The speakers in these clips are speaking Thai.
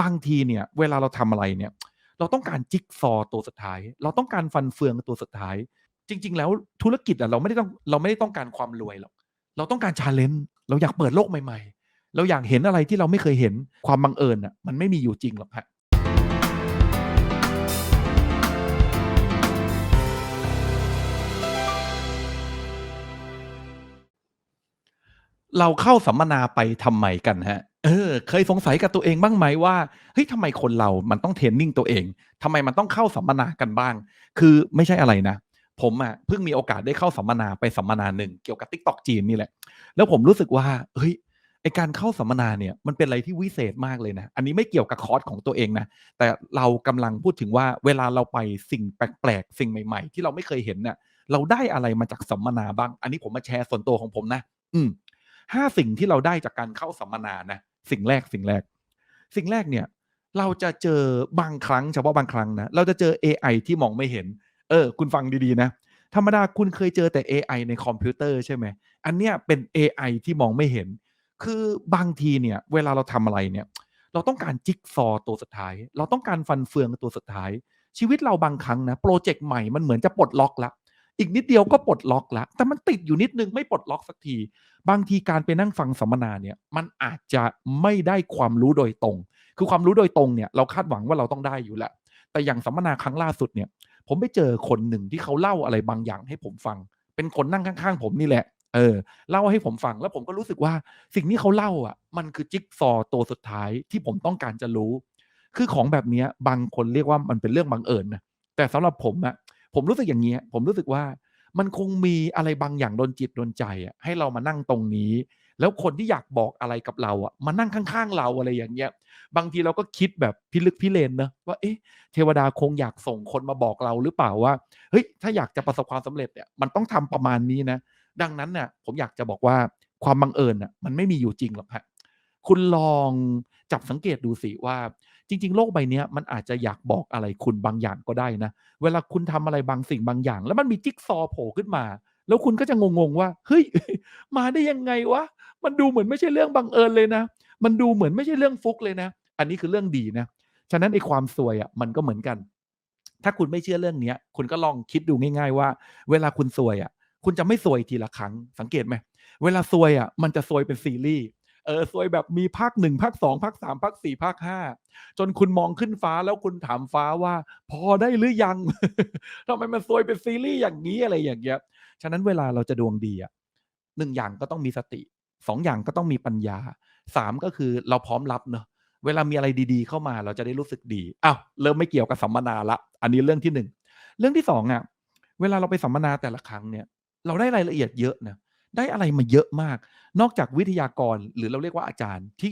บางทีเนี่ยเวลาเราทำอะไรเนี่ย เราต้องการจิกซอตัวสุดท้าย เราต้องการฟันเฟืองตัวสุดท้าย จริง ๆ แล้วธุรกิจอะเราไม่ได้ต้องเราไม่ได้ต้องการความรวยหรอกเราต้องการ challenge เราอยากเปิดโลกใหม่ ๆ เราอยากเห็นอะไรที่เราไม่เคยเห็นความบังเอิญน่ะมันไม่มีอยู่จริงหรอกครับเราเข้าสัมมนาไปทำไมกันครับ? เออ เคยสงสัยกับตัวเองบ้างไหมว่าเฮ้ยทำไมคนเรามันต้องเทรนนิ่งตัวเองทำไมมันต้องเข้าสัมมนากันบ้าง คือไม่ใช่อะไรนะ ผมอะเพิ่งมีโอกาสได้เข้าสัมมนาไปสัมมนาหนึ่งเกี่ยวกับ TikTok จีนนี่แหละ แล้วผมรู้สึกว่าเฮ้ยไอการเข้าสัมมนาเนี่ยมันเป็นอะไรที่วิเศษมากเลยนะ อันนี้ไม่เกี่ยวกับคอร์สของตัวเองนะ แต่เรากำลังพูดถึงว่าเวลาเราไปสิ่งแปลกๆ สิ่งใหม่ ๆ ที่เราไม่เคยเห็นเน่ะเราได้อะไรมาจากสัมมนาบ้าง อันนี้ผมมาแชร์ส่วนตัวของผมนะ อืม 5สิ่งที่เราได้จากการเข้าสัมมนานะสิ่งแรกสิ่งแรก สิ่งแรกเนี่ย เราจะเจอบางครั้งเฉพาะบางครั้งนะเราจะเจอเอไอที่มองไม่เห็น เออ คุณฟังดีๆนะธรรมดาคุณเคยเจอแต่เอไอในคอมพิวเตอร์ใช่ไหม?อันเนี้ยเป็นเอไอที่มองไม่เห็น คือบางทีเนี่ย เวลาเราทำอะไรเนี่ย เราต้องการจิกซอตัวสุดท้าย เราต้องการฟันเฟืองตัวสุดท้าย ชีวิตเราบางครั้งนะพรเจกต์ใหม่มันเหมือนจะปลดล็อกแล้ว อีกนิดเดียวก็ปลดล็อกแล้วแต่มันติดอยู่นิดนึงไม่ปลดล็อกสักที บางทีการไปนั่งฟังสัมมนาเนี่ยมันอาจจะไม่ได้ความรู้โดยตรง คือความรู้โดยตรงเนี่ยเราคาดหวังว่าเราต้องได้อยู่แล้ว แต่อย่างสัมมนาครั้งล่าสุดเนี่ย ผมไปเจอคนหนึ่งที่เขาเล่าอะไรบางอย่างให้ผมฟัง เป็นคนนั่งข้างๆ ผมนี่แหละเออเล่าให้ผมฟังแล้วผมก็รู้สึกว่าสิ่งที่เขาเล่าอะ มันคือจิ๊กซอว์ตัวสุดท้ายที่ผมต้องการจะรู้ คือของแบบนี้บางคนเรียกว่ามันเป็นเรื่องบังเอิญนะแต่สำหรับผมอะ ผมรู้สึกอย่างเงี้ย ผมรู้สึกว่ามันคงมีอะไรบางอย่างโดลจิตโดลใจอะให้เรามานั่งตรงนี้ แล้วคนที่อยากบอกอะไรกับเราอะมานั่งข้างๆเราอะไรอย่างเงี้ย บางทีเราก็คิดแบบพิลึกพิเรนนะว่าเอ๊ะเทวดาคงอยากส่งคนมาบอกเราหรือเปล่าว่าเฮ้ยถ้าอยากจะประสบความสำเร็จเนี่ยมันต้องทำประมาณนี้นะ ดังนั้นน่ะผมอยากจะบอกว่าความบังเอิญน่ะมันไม่มีอยู่จริงหรอกครับคุณลองจับสังเกตดูสิว่า จริง ๆ โลกใบนี้มันอาจจะอยากบอกอะไรคุณบางอย่างก็ได้นะ เวลาคุณทำอะไรบางสิ่งบางอย่าง แล้วมันมีจิกซอโผล่ขึ้นมา แล้วคุณก็จะงงๆว่า เฮ้ย มาได้ยังไงวะ มันดูเหมือนไม่ใช่เรื่องบังเอิญเลยนะ มันดูเหมือนไม่ใช่เรื่องฟุกเลยนะ อันนี้คือเรื่องดีนะ ฉะนั้นไอ้ความซวยอะมันก็เหมือนกัน ถ้าคุณไม่เชื่อเรื่องเนี้ย คุณก็ลองคิดดูง่าย ๆ ว่า เวลาคุณซวยอะคุณจะไม่ซวยทีละครั้ง สังเกตไหม?เวลาซวยอะมันจะซวยเป็นซีรีส์ เออซวยแบบมีภาค1ภาค2ภาค3ภาค4ภาค5จนคุณมองขึ้นฟ้าแล้วคุณถามฟ้าว่า"พอได้หรือยัง?ทำไมมันซวยเป็นซีรีส์อย่างงี้"อะไรอย่างเงี้ยฉะนั้นเวลาเราจะดวงดีอะ1อย่างก็ต้องมีสติ2องอย่างก็ต้องมีปัญญา3ก็คือเราพร้อมรับเนาะเวลามีอะไรดีๆ เข้ามาเราจะได้รู้สึกดีอ้าวเริ่มไม่เกี่ยวกับสัมมนาล้วอันนี้เรื่องที่1เรื่องที่2องอะเวลาเราไปสัมมนาแต่ละครั้งเนี่ย เราได้รายละเอียดเยอะนะ ได้อะไรมาเยอะมาก นอกจากวิทยากรหรือเราเรียกว่าอาจารย์ที่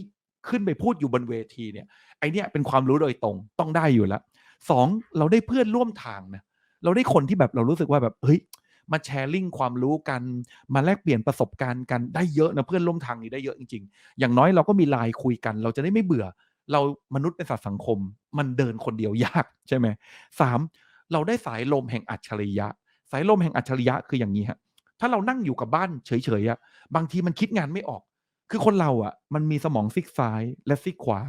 ขึ้นไปพูดอยู่บนเวทีเนี่ยไอเนี่ยเป็นความรู้โดยตรงต้องได้อยู่แล้ว2เราได้เพื่อนร่วมทางนะเราได้คนที่แบบเรารู้สึกว่าแบบเฮ้ยมาแชร์ลิงความรู้กันมาแลกเปลี่ยนประสบการณ์กันได้เยอะนะเพื่อนร่วมทางนี่ได้เยอะจริง ๆ อย่างน้อยเราก็มี LINE คุยกัน เราจะได้ไม่เบื่อ เรามนุษย์เป็นสัตว์สังคม มันเดินคนเดียวยากใช่ไหม?3เราได้สายลมแห่งอัจฉริยะ สายลมแห่งอัจฉริยะคืออย่างงี้ครับ ถ้าเรานั่งอยู่กับบ้านเฉยๆอะบางทีมันคิดงานไม่ออก คือคนเราอะมันมีสมองซีกซ้ายและซีกขวา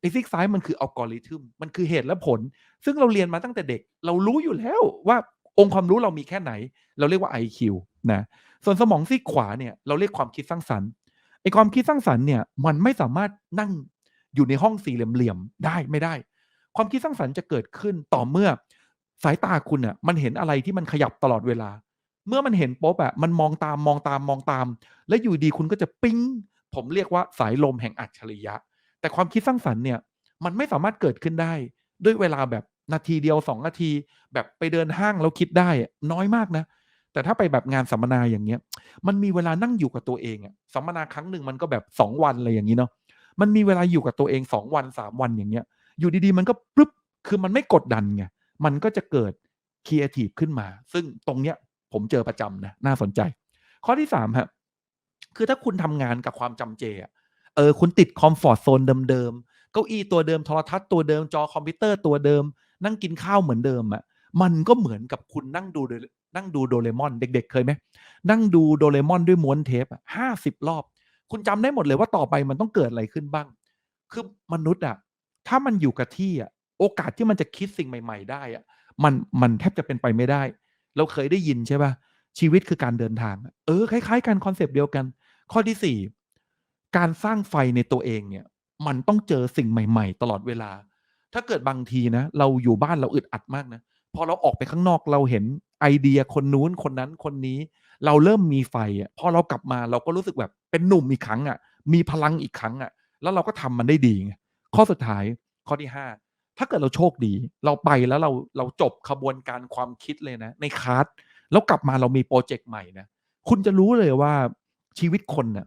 ไอ้ซีกซ้ายมันคือ algorithm มันคือเหตุและผล ซึ่งเราเรียนมาตั้งแต่เด็ก เรารู้อยู่แล้วว่าองค์ความรู้เรามีแค่ไหน เราเรียกว่า IQ นะส่วนสมองซีกขวาเนี่ยเราเรียกความคิดสร้างสรรค์ไอ้ความคิดสร้างสรรค์เนี่ยมันไม่สามารถนั่งอยู่ในห้องสี่เหลี่ยมๆได้ไม่ได้ ความคิดสร้างสรรค์จะเกิดขึ้นต่อเมื่อ สายตาคุณน่ะมันเห็นอะไรที่มันขยับตลอดเวลา เมื่อมันเห็นปุ๊บอะมันมองตามมองตามมองตาม แล้วอยู่ดีคุณก็จะปิ๊งผมเรียกว่าสายลมแห่งอัจฉริยะ แต่ความคิดสร้างสรรค์เนี่ยมันไม่สามารถเกิดขึ้นได้ ด้วยเวลาแบบนาทีเดียว2นาที แบบไปเดินห้างแล้วคิดได้น้อยมากนะแต่ถ้าไปแบบงานสัมมนาอย่างเงี้ย มันมีเวลานั่งอยู่กับตัวเองอะสัมมนาครั้งหนึ่งมันก็แบบ2วันอะไรอย่างงี้เนาะมันมีเวลาอยู่กับตัวเอง2วัน3วันอย่างเงี้ย อยู่ดีๆ มันก็ปรึ๊บคือมันไม่กดดันไงมันก็จะเกิดครีเอทิฟขึ้นมา ซึ่งตรงเนี้ย ผมเจอประจำนะน่าสนใจ ข้อที่3ครับคือถ้าคุณทำงานกับความจำเจอะเออคุณติดคอมฟอร์ตโซนเดิมๆเก้าอี้ตัวเดิมโทรทัศน์ตัวเดิมจอคอมพิวเตอร์ตัวเดิม นั่งกินข้าวเหมือนเดิมอะมันก็เหมือนกับคุณนั่งดูนั่งดูโดเรมอนเด็ก ๆ เคยไหม?นั่งดูโดเรมอนด้วยม้วนเทปอะ50รอบ คุณจำได้หมดเลยว่าต่อไปมันต้องเกิดอะไรขึ้นบ้าง คือมนุษย์อะถ้ามันอยู่กับที่อะโอกาสที่มันจะคิดสิ่งใหม่ ๆ ได้อะมันมันแทบจะเป็นไปไม่ได้ เราเคยได้ยินใช่ปล่าชีวิตคือการเดินทาง เออคล้าย ๆ กันคอนเซปต์เดียวกัน ข้อที่4การสร้างไฟในตัวเองเนี่ย มันต้องเจอสิ่งใหม่ ๆ ตลอดเวลา ถ้าเกิดบางทีนะ เราอยู่บ้านเราอึดอัดมากนะพอเราออกไปข้างนอกเราเห็นไอเดียคนนู้นคนนั้นคนนี้ เราเริ่มมีไฟอะพอเรากลับมาเราก็รู้สึกแบบเป็นหนุ่มอีกครั้งอะมีพลังอีกครั้งอะแล้วเราก็ทำมันได้ดีไงข้อสุดท้ายข้อที่5 ถ้าเกิดเราโชคดี เราไปแล้วเราเราจบขบวนการความคิดเลยนะ ในคลาสแล้วกลับมาเรามีพรเจกต์ใหม่นะคุณจะรู้เลยว่าชีวิตคนน่ะ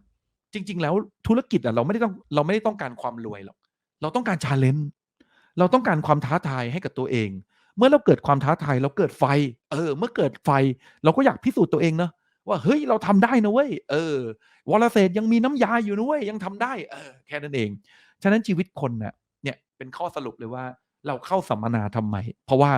จริง ๆ แล้วธุรกิจอะเราไม่ได้ต้องเราไม่ได้ต้องการความรวยหรอกเราต้องการ challenge เราต้องการความท้าทายให้กับตัวเอง เมื่อเราเกิดความท้าทายเราเกิดไฟ เออ เมื่อเกิดไฟ เราก็อยากพิสูจน์ตัวเองเนะว่าเฮ้ยเราทำได้นะเว้ยเออวรเศรษยังมีน้ำยาอยู่นะเว้ยยังทำได้เออแค่นั้นเอง ฉะนั้นชีวิตคนน่ะเนี่ยเป็นข้อสรุปเลยว่า เราเข้าสัมมนาทำไม?เพราะว่า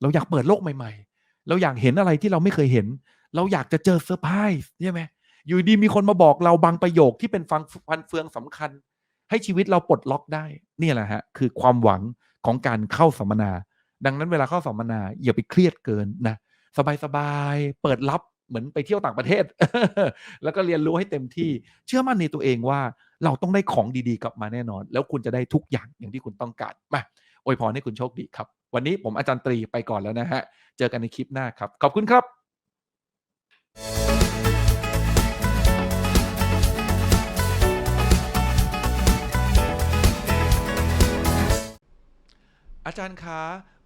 เราอยากเปิดโลกใหม่ ๆ เราอยากเห็นอะไรที่เราไม่เคยเห็น เราอยากจะเจอเซอร์ไพรส์ใช่ไหม?อยู่ดีๆมีคนมาบอกเราบางประโยคที่เป็นฟังฟันเฟืองสำคัญ ให้ชีวิตเราปลดล็อกได้นี่แหละครับคือความหวังของการเข้าสัมมนา ดังนั้นเวลาเข้าสัมมนาอย่าไปเครียดเกินนะสบายๆเปิดรับเหมือนไปเที่ยวต่างประเทศ แล้วก็เรียนรู้ให้เต็มที่ เชื่อมั่นในตัวเองว่าเราต้องได้ของดีๆกลับมาแน่นอน แล้วคุณจะได้ทุกอย่างอย่างที่คุณต้องการมา อวยพรให้คุณโชคดีครับ วันนี้ผมอาจารย์ตรีไปก่อนแล้วนะครับเจอกันในคลิปหน้าครับ ขอบคุณครับอาจารย์คะ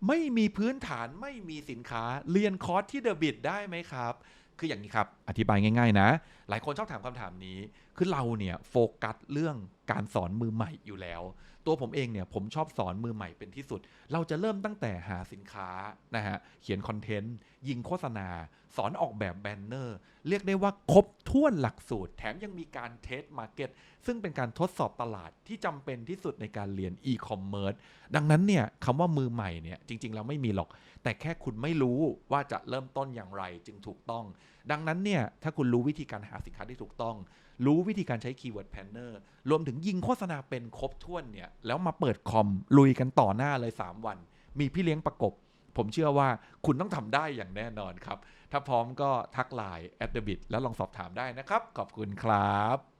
ไม่มีพื้นฐานไม่มีสินค้าเรียนคอร์สที่ The Bit ได้ไหมครับ?คืออย่างงี้ครับ อธิบายง่าย ๆ นะ หลายคนชอบถามคำถามนี้ คือเราเนี่ยโฟกัสเรื่อง การสอนมือใหม่อยู่แล้ว ตัวผมเองเนี่ยผมชอบสอนมือใหม่เป็นที่สุด เราจะเริ่มตั้งแต่หาสินค้านะครับเขียนคอนเทนต์ ยิงโฆษณา สอนออกแบบแบนเนอร์ เรียกได้ว่าครบถ้วนหลักสูตร แถมยังมีการเทสต์ market ซึ่งเป็นการทดสอบตลาดที่จำเป็นที่สุดในการเรียน e-commerce ดังนั้นเนี่ยคำว่ามือใหม่เนี่ยจริง ๆ แล้วไม่มีหรอก แต่แค่คุณไม่รู้ว่าจะเริ่มต้นอย่างไรจึงถูกต้อง ดังนั้นเนี่ยถ้าคุณรู้วิธีการหาสินค้าที่ถูกต้อง รู้วิธีการใช้คีย์เวิร์ดแพนเนอร์รวมถึงยิงโฆษณาเป็นครบถ้วนเนี่ย แล้วมาเปิดคอม ลุยกันต่อหน้าเลย 3 วัน มีพี่เลี้ยงประกบ ผมเชื่อว่าคุณต้องทำได้อย่างแน่นอนครับ ถ้าพร้อมก็ทัก LINE @thebit แล้วลองสอบถามได้นะครับ ขอบคุณครับ